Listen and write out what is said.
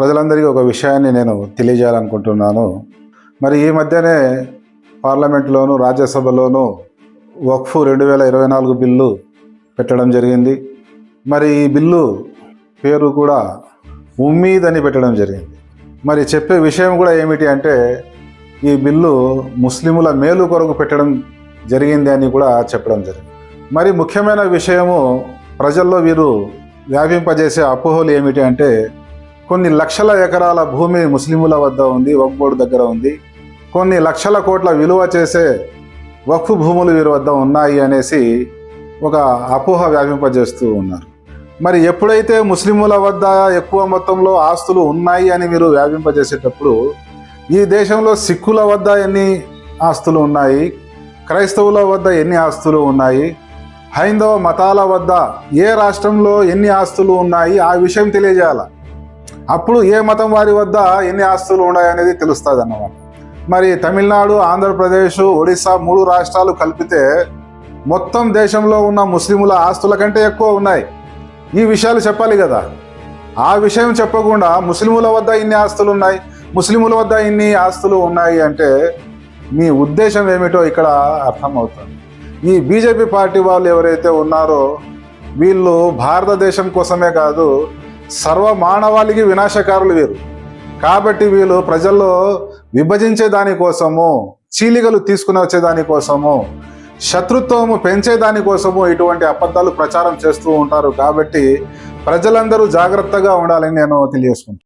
ప్రజలందరికీ ఒక విషయాన్ని నేను తెలియజేయాలనుకుంటున్నాను. మరి ఈ మధ్యనే పార్లమెంట్లోను రాజ్యసభలోను వక్ఫ్ రెండు వేల ఇరవై నాలుగు బిల్లు పెట్టడం జరిగింది. మరి ఈ బిల్లు పేరు కూడా ఉమ్మీద్ అని పెట్టడం జరిగింది. మరి చెప్పే విషయం కూడా ఏమిటి అంటే ఈ బిల్లు ముస్లిముల మేలు కొరకు పెట్టడం జరిగింది అని కూడా చెప్పడం జరిగింది. మరి ముఖ్యమైన విషయము ప్రజల్లో వీరు వ్యాపింపజేసే అపోహలు ఏమిటి అంటే కొన్ని లక్షల ఎకరాల భూమి ముస్లిముల వద్ద ఉంది వక్ఫ్ బోర్డు దగ్గర ఉంది. కొన్ని లక్షల కోట్ల విలువ చేసే వక్ఫ్ భూములు వీరి వద్ద ఉన్నాయి అనేసి ఒక అపోహ వ్యాపింపజేస్తూ ఉన్నారు. మరి ఎప్పుడైతే ముస్లింల వద్ద ఎక్కువ మొత్తంలో ఆస్తులు ఉన్నాయి అని మీరు వ్యాపింపజేసేటప్పుడు ఈ దేశంలో సిక్కుల వద్ద ఎన్ని ఆస్తులు ఉన్నాయి క్రైస్తవుల వద్ద ఎన్ని ఆస్తులు ఉన్నాయి హైందవ మతాల వద్ద ఏ రాష్ట్రంలో ఎన్ని ఆస్తులు ఉన్నాయి ఆ విషయం తెలియజేయాలి? అప్పుడు ఏ మతం వారి వద్ద ఎన్ని ఆస్తులు ఉన్నాయనేది తెలుస్తుంది అన్నమాట మరి తమిళనాడు ఆంధ్రప్రదేశ్ ఒడిశా మూడు రాష్ట్రాలు కలిపితే మొత్తం దేశంలో ఉన్న ముస్లిముల ఆస్తుల కంటే ఎక్కువ ఉన్నాయి. ఈ విషయాలు చెప్పాలి కదా. ఆ విషయం చెప్పకుండా ముస్లిముల వద్ద ఇన్ని ఆస్తులు ఉన్నాయి ముస్లిముల వద్ద ఇన్ని ఆస్తులు ఉన్నాయి అంటే మీ ఉద్దేశం ఏమిటో ఇక్కడ అర్థమవుతుంది. ఈ బీజేపీ పార్టీ వాళ్ళు ఎవరైతే ఉన్నారో వీళ్ళు భారతదేశం కోసమే కాదు సర్వ మానవాళికి వినాశకారులు వీరు. కాబట్టి వీళ్ళు ప్రజల్లో విభజించే దానికోసము చీలికలు తీసుకుని వచ్చే దానికోసము శత్రుత్వము పెంచే దానికోసము ఇటువంటి అబద్ధాలు ప్రచారం చేస్తూ ఉంటారు. కాబట్టి ప్రజలందరూ జాగ్రత్తగా ఉండాలని నేను తెలియజేసుకుంటాను